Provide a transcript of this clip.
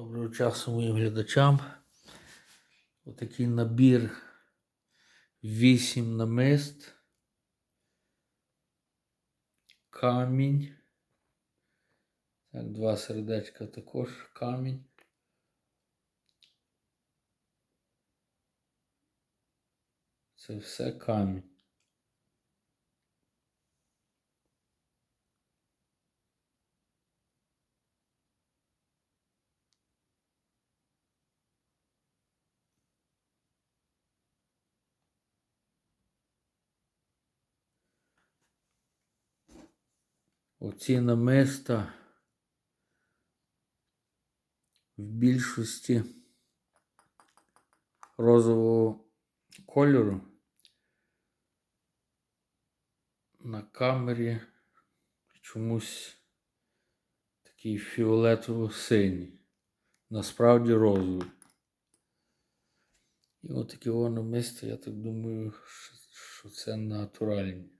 Доброго часу моїм глядачам. Отакий набір 8 намист. Камінь. Так, два сердечка також камінь. Це все камінь. Оці намиста в більшості розового кольору на камері чомусь такий фіолетово-синій. Насправді розовий. І отакі воно намисто, я так думаю, що це натуральні.